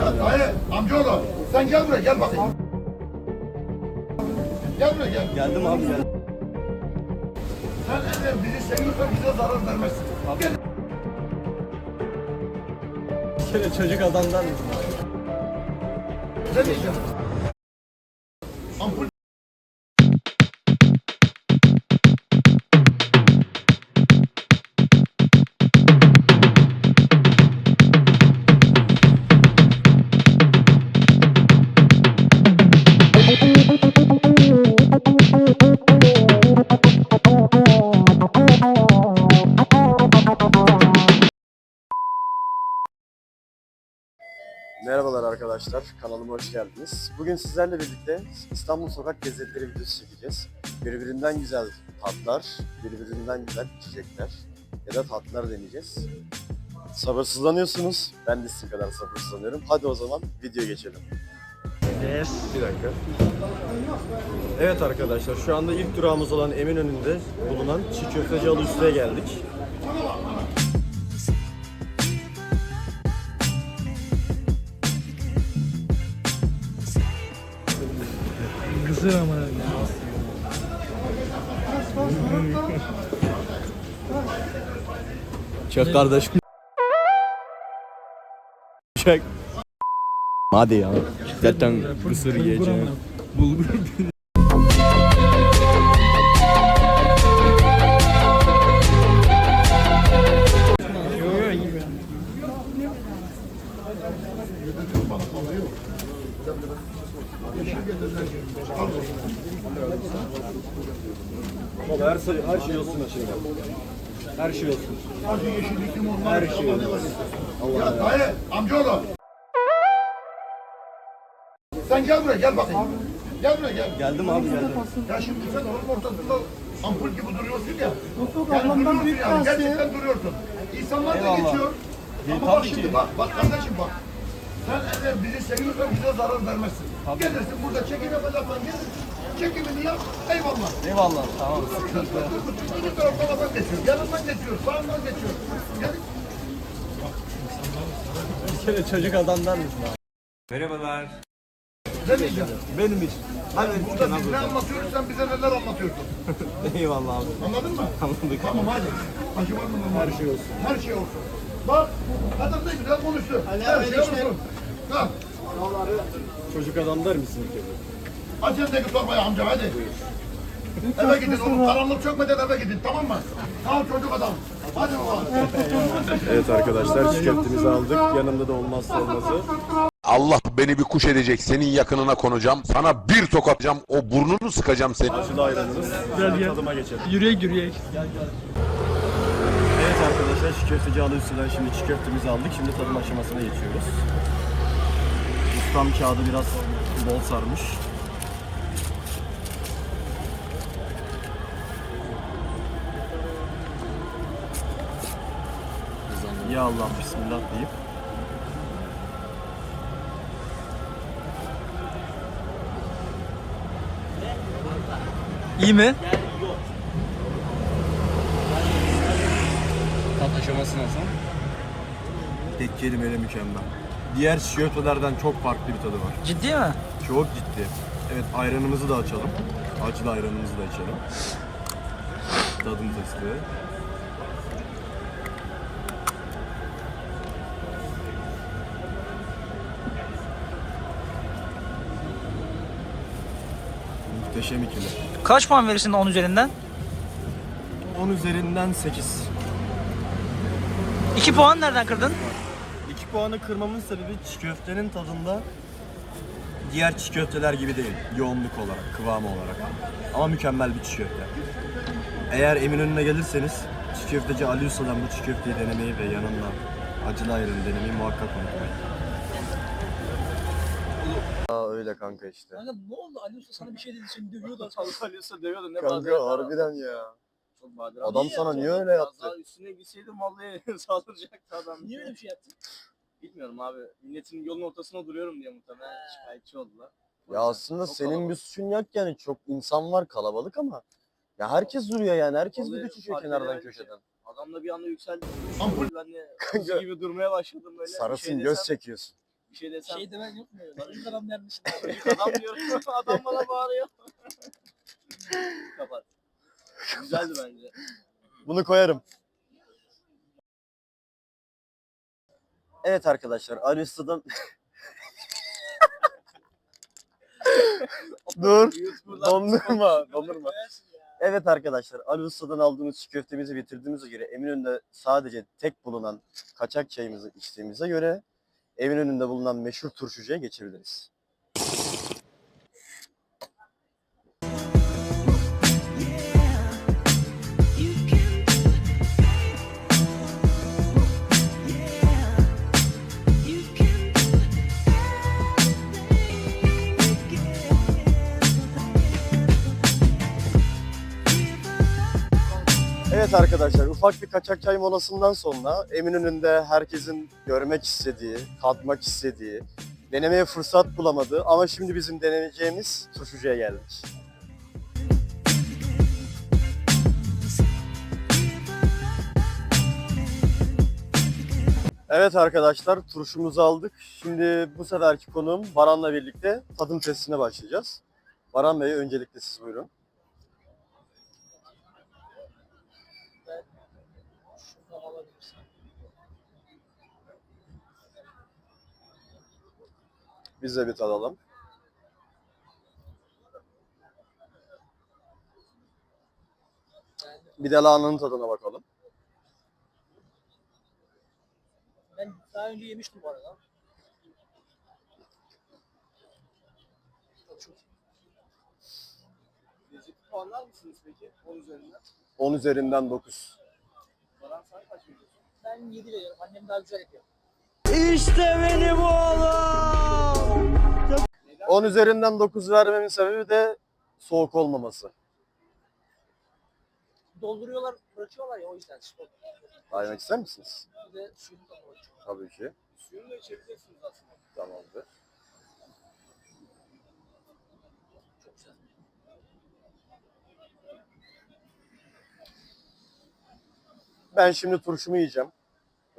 Ya dayı, amcaoğlu sen gel buraya gel bakayım. Gel buraya gel. Geldim abi geldim. Sen eğer bizi seviyorsan bize zarar vermezsin. Gel. Şöyle çocuk adamlar mısın abi? Ne diyeceğim? Arkadaşlar, kanalıma hoş geldiniz. Bugün sizlerle birlikte İstanbul sokak lezzetleri videosu çekeceğiz. Birbirinden güzel tatlar, birbirinden güzel içecekler ya da tatlar deneyeceğiz. Sabırsızlanıyorsunuz, ben de sizin kadar sabırsızlanıyorum. Hadi o zaman video geçelim. Bir dakika. Evet arkadaşlar, şu anda ilk durağımız olan Eminönü'nde bulunan Çiğ Köfteci Alı Üstü'ye geldik. Kısır ama. Çek kardeş. Çek. Hadi ya. Zaten mısır yiyeceğim. Bulgur. Baba her, şey- her şey olsun içinde. Her şey olsun. acı yeşillik limonlar. Her şey olsun. Ya dayı, amcaoğlu. Sen gel buraya gel bakayım. Gel buraya gel. Geldim abi geldim. Ya şimdi sen onun ortasında ampul gibi duruyorsun ya. Yok, Yani ablamdan duruyorsun büyük yani. kastı. Gerçekten duruyorsun. İnsanlar da Eyvallah. geçiyor. Ya, Ama tabii bak ki. şimdi bak, bak kardeşim bak. Sen eğer bizi seviyorsan bize zarar vermezsin. Gelirsin burada çekim yapacaksan gelir. Çekimini yap, eyvallah. Eyvallah tamam sıkıntı. İki taraftan adam geçiyor, yanından geçiyor, sağından geçiyor. Yani Şöyle çocuk adamlar mısın abi? ne diyeceğim? Benim için. Hadi Burada biz ne anlatıyoruz, sen bize neler anlatıyorsun. Eyvallah abi. Anladın mı? Anladık. Tamam hadi. Acı var mı? Her şey olsun. Her şey olsun. Bak, adam da güzel konuştu. Her şey olsun. Ha, Çocuk adamlar mısın ki? Acendeki torbaya amca hadi. Eve gidin oğlum, karanlık çökmeden eve gidin tamam mı? Tamam çocuk adam. Hadi baba. Evet arkadaşlar çikolatimizi aldık. Yanımda da olmazsa olmazı. Allah beni bir kuş edecek. Senin yakınına konacağım. Sana bir tokatacağım. O burnunu sıkacağım senin. Acılı ayranımız. Gel, gel. Tadıma geçelim. Yürüyek yürüyek. Evet arkadaşlar çiğ köfteci alı üstünden şimdi çiğ köftemizi aldık. Şimdi tadım aşamasına geçiyoruz. Ustam kağıdı biraz bol sarmış. Ya Allah bismillah deyip İyi mi? tat aşaması nasıl? Tek kelimeyle mükemmel. Diğer köftelerden çok farklı bir tadı var. Ciddi mi? Çok ciddi. Evet ayranımızı da açalım. Acılı ayranımızı da içelim. Tadım testi. Muhteşem ikili. Kaç puan verirsin 10 üzerinden? 10 üzerinden 8. 2 puan nereden kırdın? 2 puanı kırmamın sebebi çiğ köftenin tadında diğer çiğ köfteler gibi değil. Yoğunluk olarak, kıvamı olarak. Ama mükemmel bir çiğ köfte. Eğer Eminönü'ne gelirseniz çiğ köfteci Ali Usta'dan bu çiğ köfteyi denemeyi ve yanında acılı ayranı denemeyi muhakkak unutmayın. Öyle kanka işte. Kanka ne oldu? Ali Usta sana bir şey dedi seni dövüyordu. Ali Usta dövüyordu ne Kanka harbiden ya. Çok bahadır. Adam sana niye öyle yaptı? Daha üstüne gitseydim vallahi saldıracaktı adam. Niye öyle bir şey yaptın? Bilmiyorum abi. Milletin yolun ortasına duruyorum diye muhtemelen şikayetçi oldular. Ya aslında çok senin bir kalabalık. suçun yok yani çok insan var kalabalık ama ya herkes duruyor yani herkes Vallahi bir düşüyor fark kenardan edemedim köşeden. Adam da bir anda yükseldi. Ampul. Ben de kuzu gibi durmaya başladım böyle. Bir Sarısın şey göz çekiyorsun. Bir şey desem. Şey demen yok mu? Çocuk adam dermişsin. Çocuk adam diyorum. adam bana bağırıyor. Kapat. Güzeldi bence. Bunu koyarım. Evet arkadaşlar Ali Usta'dan Dur. Dondurma, dondurma. Evet arkadaşlar Ali Usta'dan aldığımız çiğ köftemizi bitirdiğimize göre Eminönü'nde sadece tek bulunan kaçak çayımızı içtiğimize göre Eminönü'nde bulunan meşhur turşucuya geçebiliriz. Evet arkadaşlar ufak bir kaçak çay molasından sonra Eminönü'nde herkesin görmek istediği, tatmak istediği, denemeye fırsat bulamadığı ama şimdi bizim deneyeceğimiz turşucuya geldik. Evet arkadaşlar turşumuzu aldık. Şimdi bu seferki konuğum Baran'la birlikte tadım testine başlayacağız. Baran Bey öncelikle siz buyurun. Biz de bir tadalım. Bir de lahananın tadına bakalım. Ben daha önce yemiştim bu arada. Çok puanlar mısınız peki? 10 üzerinden. 10 üzerinden 9. Baran sen kaç veriyorsun? Ben 7 veriyorum. Annem daha güzel yapıyor. 10 üzerinden 9 vermemin sebebi de soğuk olmaması. Dolduruyorlar, bırakıyorlar ya o yüzden. Aymak ister misiniz? Bir de suyunu da koyuyor. Tabii ki. Suyunu da içebilirsiniz aslında. Tamamdır. Çok güzel. Ben şimdi turşumu yiyeceğim.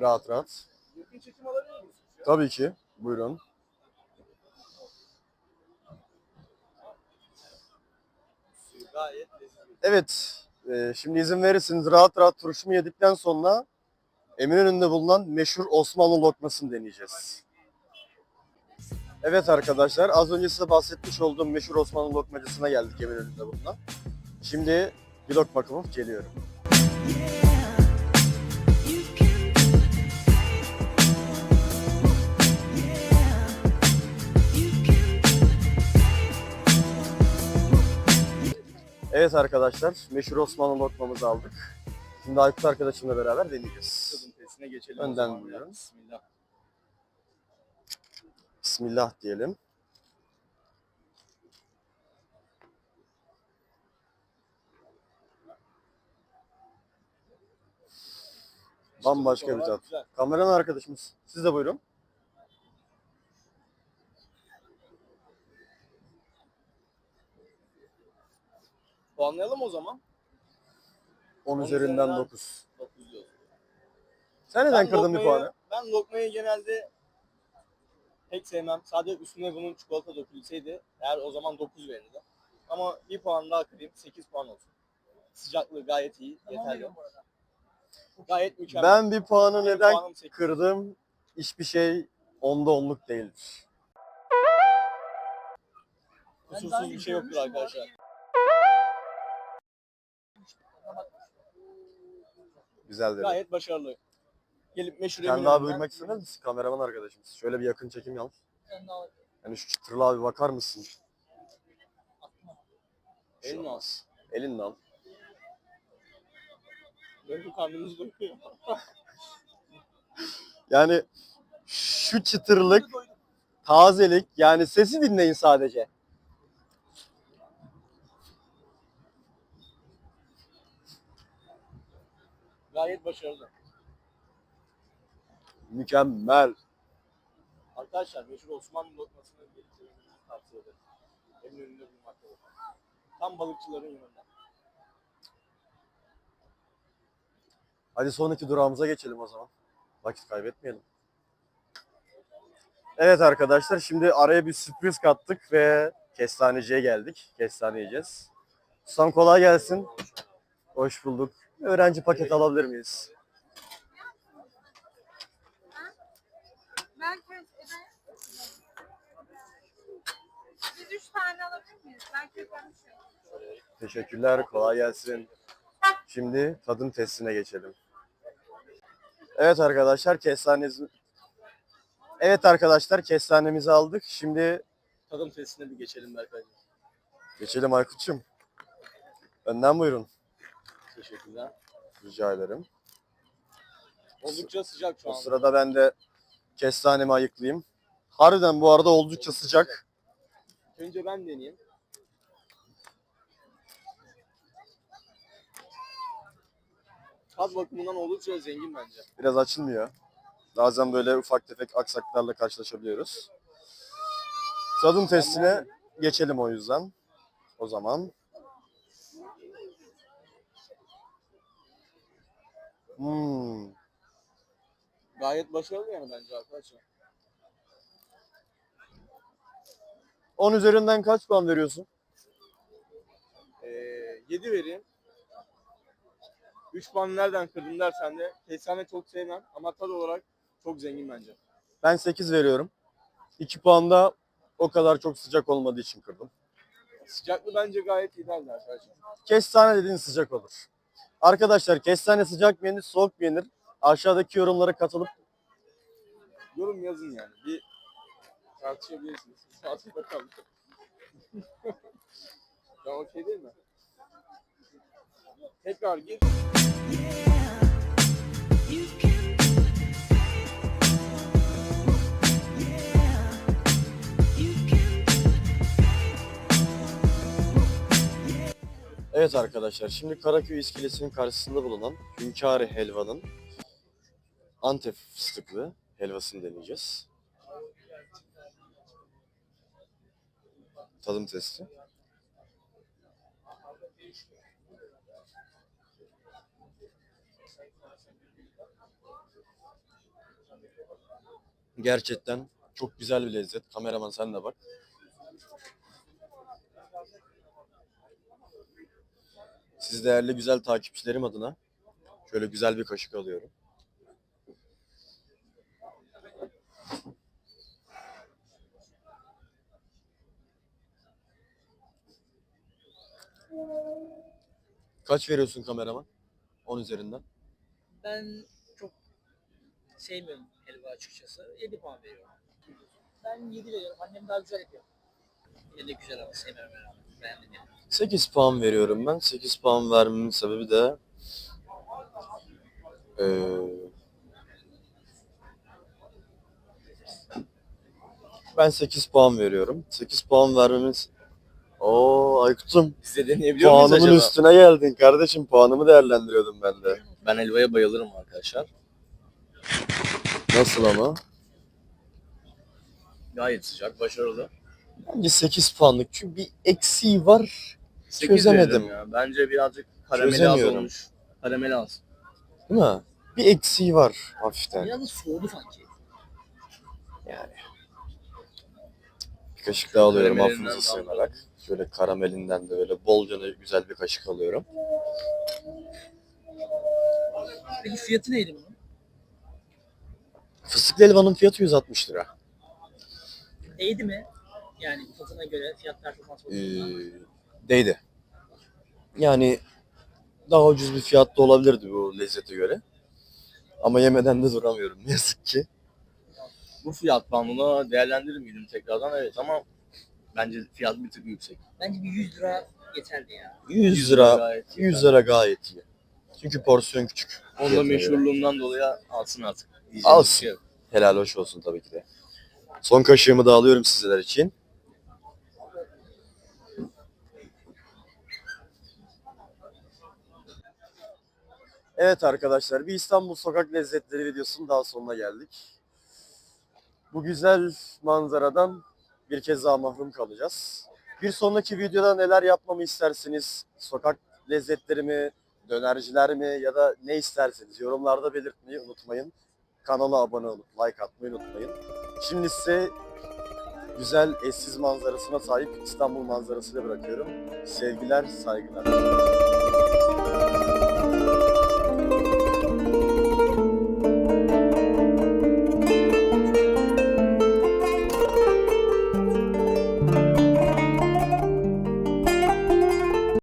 Rahat rahat. Yakın çekim alabilir miyiz? Tabii ki. Buyurun. Gayet lezzetli. Evet. e, şimdi izin verirseniz rahat rahat turşumu yedikten sonra Eminönü'nde bulunan meşhur Osmanlı lokmasını deneyeceğiz. Evet arkadaşlar az önce size bahsetmiş olduğum meşhur Osmanlı lokmacısına geldik Eminönü'nde bulunan. Şimdi bir lokma kapıp geliyorum. Evet arkadaşlar meşhur Osmanlı lokmamızı aldık. Şimdi Aykut arkadaşımla beraber deneyeceğiz. Tadım testine geçelim. Önden o zaman ya. buyurun. Bismillah. Bismillah diyelim. Bambaşka bir tat. güzel. Kameranın arkadaşımız. Siz de buyurun. Puanlayalım o zaman. 10 On üzerinden üzerinden 9. 9 diyoruz. Sen neden Ben kırdın bir lokmayı- puanı? Ben lokmayı genelde pek sevmem. Sadece üstüne bunun çikolata dökülseydi eğer o zaman 9 verirdim. Ama bir puan daha kırayım 8 puan olsun. Sıcaklığı gayet iyi, Tamam yeterli. Gayet mükemmel. Ben bir puanı Benim neden puanım sekiz. kırdım? Hiçbir şey onda onluk değildir. Kusursuz bir şey yoktur görmüştüm arkadaşlar. Güzeldir. Gayet başarılı. Gelip meşhur Sen daha buyurmak istemez misin? Kameraman arkadaşımız. Şöyle bir yakın çekim yap. Yani şu çıtırlığa bir bakar mısın? Elin al. Elinle al. Benim karnımız doyuyor. Yani şu çıtırlık, tazelik yani sesi dinleyin sadece. Gayet başarılı. Mükemmel. Arkadaşlar meşhur Osmanlı lokmasını getirmenizi tavsiye ederim. Eminönü'nde bulunmaktadır. Tam balıkçıların yanında. Hadi sonraki durağımıza geçelim o zaman. Vakit kaybetmeyelim. Evet arkadaşlar şimdi araya bir sürpriz kattık ve kestaneciye geldik. Kestane yiyeceğiz. Ustam kolay gelsin. Hoş bulduk. Öğrenci paket alabilir miyiz? Ben Biz üç tane alabilir miyiz? Ben. Teşekkürler. Kolay gelsin. Şimdi tadım testine geçelim. Evet arkadaşlar kestanemizi Evet arkadaşlar kestanemizi aldık. Şimdi Tadım testine bir geçelim Berkay. geçelim Aykut'cum. Önden buyurun. Teşekkürler. Rica ederim. Oldukça sıcak şu O an. sırada ben de kestanemi ayıklayayım. Harbiden bu arada oldukça sıcak. Önce ben deneyeyim. Tat bakımından oldukça zengin bence. Biraz açılmıyor. Bazen böyle ufak tefek aksaklarla karşılaşabiliyoruz. Tadım testine geçelim o yüzden. O zaman. Hmm. Gayet başarılı yani bence arkadaşlar. 10 üzerinden kaç puan veriyorsun? Ee, 7 vereyim. 3 puan nereden kırdım dersen de kestane çok sevmem ama tad olarak çok zengin bence. Ben 8 veriyorum. 2 puan da o kadar çok sıcak olmadığı için kırdım. Sıcaklığı bence gayet idealdi arkadaşlar. Kestane dediğin sıcak olur. Arkadaşlar kestane sıcak mı yenir, soğuk mu yenir? Aşağıdaki yorumlara katılıp Yorum yazın yani. Bir tartışabilirsiniz. Hadi bakalım. ya okey değil mi? Tekrar gir. Evet arkadaşlar şimdi Karaköy iskelesinin karşısında bulunan Hünkârı Helva'nın Antep fıstıklı helvasını deneyeceğiz. Tadım testi. Gerçekten çok güzel bir lezzet. Kameraman sen de bak. Siz değerli güzel takipçilerim adına şöyle güzel bir kaşık alıyorum. Kaç veriyorsun kameraman? 10 üzerinden. Ben çok sevmiyorum helva açıkçası. 7 puan veriyorum. Ben 7 veriyorum. Annem daha güzel yapıyor. Yine de güzel ama sevmiyorum herhalde. Beğendim yani. 8 puan veriyorum ben. 8 puan vermemin sebebi de eee, ben 8 puan veriyorum. 8 puan vermemin Oo Aykut'um Siz de deneyebiliyor muyuz puanımın acaba? üstüne geldin kardeşim. Puanımı değerlendiriyordum ben de. Ben helvaya bayılırım arkadaşlar. Nasıl ama? Gayet sıcak, başarılı. Bence 8 puanlık. Çünkü bir eksiği var. 8 Çözemedim. ya. Bence birazcık karameli az Çözemiyorum. olmuş. Karameli az. Değil mi? Bir eksiği var hafiften. Biraz da soğudu sanki. Yani. Bir kaşık daha alıyorum Karamelinden affınıza daha sığınarak. Şöyle karamelinden de böyle bolca güzel bir kaşık alıyorum. Peki fiyatı neydi bunun? Fıstıklı helvanın fiyatı 160 lira. Değdi mi? Yani tadına göre fiyat performans Ee, değdi. Yani daha ucuz bir fiyatta olabilirdi bu lezzete göre. Ama yemeden de duramıyorum ne yazık ki. Bu fiyat ben bunu değerlendirir miydim tekrardan? Evet ama bence fiyat bir tık yüksek. Bence bir 100 lira yeterdi ya. 100 lira, gayet iyi. 100 lira gayet iyi. Çünkü porsiyon küçük. Onun da Fiyatına göre. meşhurluğundan dolayı alsın artık. Alsın. şey. Helal hoş olsun tabii ki de. Son kaşığımı da alıyorum sizler için. Evet arkadaşlar bir İstanbul sokak lezzetleri videosunun daha sonuna geldik. Bu güzel manzaradan bir kez daha mahrum kalacağız. Bir sonraki videoda neler yapmamı istersiniz? Sokak lezzetleri mi, dönerciler mi ya da ne isterseniz yorumlarda belirtmeyi unutmayın. Kanala abone olup like atmayı unutmayın. Şimdi size güzel eşsiz manzarasına sahip İstanbul manzarasıyla bırakıyorum. Sevgiler, saygılar.